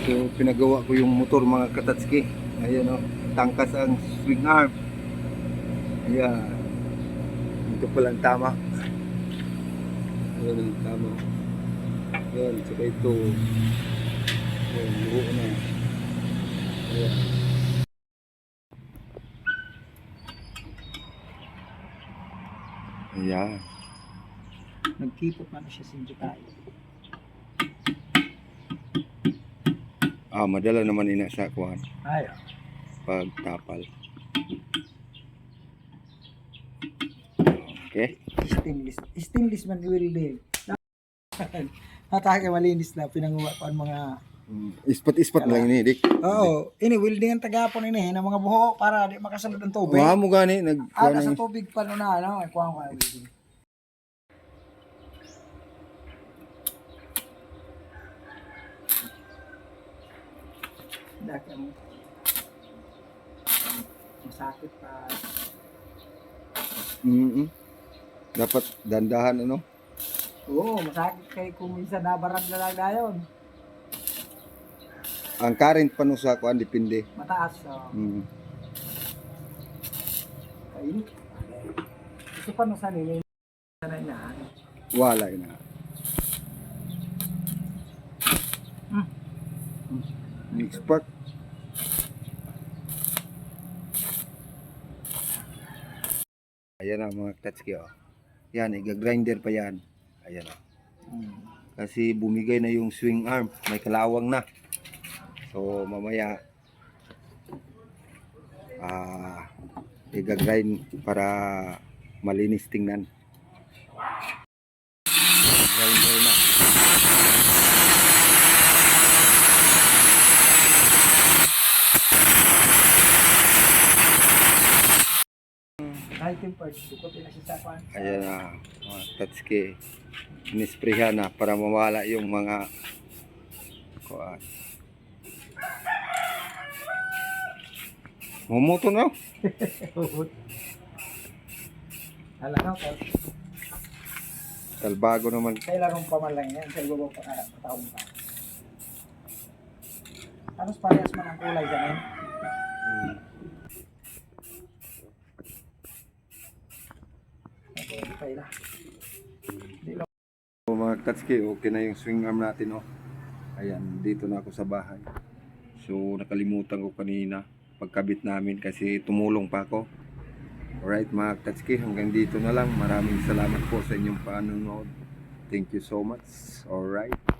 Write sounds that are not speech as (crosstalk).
So pinagawa ko yung motor mga katatski. Ayan o, tangkas ang swing arm. Ayan. Ito pala ang tama. Ayan ang tama. Ayan, saka ito. Ayan, buo na. Ayan. Ayan. Nagkipot man siya sa tayo. Ah, madala naman ina sa kuhan Ay, pag tapal. Okay. stainless. Stainless man i-welding. (laughs) Hatake malinis na pinanguha ko ang mga Mm, Ispat-ispat lang ini, dik. Oo, ini welding ang tagapon ini ng mga buho para di makasalad ng tubig. Wa mo gani nag Ah, sa tubig pa no na ano, kuha ko ang welding. Daki mo. Masakit pa. Mm Dapat dandahan ano. Oo, masakit kay kung minsan nabarag na lang na yun. Ang current pa no sa kuan depende. Mataas. So, Mm. kainit. Ito pa no sa nilin. Na niya. Wala na. Mm. Mix Ayan na mga katski oh. Yan, iga-grinder pa yan. Ayan oh. Kasi bumigay na yung swing arm. May kalawang na. So, mamaya ah iga-grind para malinis tingnan. Yung parts, sukot na siya sa kwan. Ayan na, mga tatski. Inisprehan na para mawala yung mga kuan. Mumuto na. Alam mo, kung Talbago naman. kailangan pa man lang yan ibabang pa taong pa. Tapos parehas man ang kulay ganun. Hmm. Okay na. So, mga katski, okay na yung swing arm natin, oh. Ayan, dito na ako sa bahay. So, nakalimutan ko kanina pagkabit namin kasi tumulong pa ako. Alright, mga katski, hanggang dito na lang. Maraming salamat po sa inyong panonood. Thank you so much. Alright.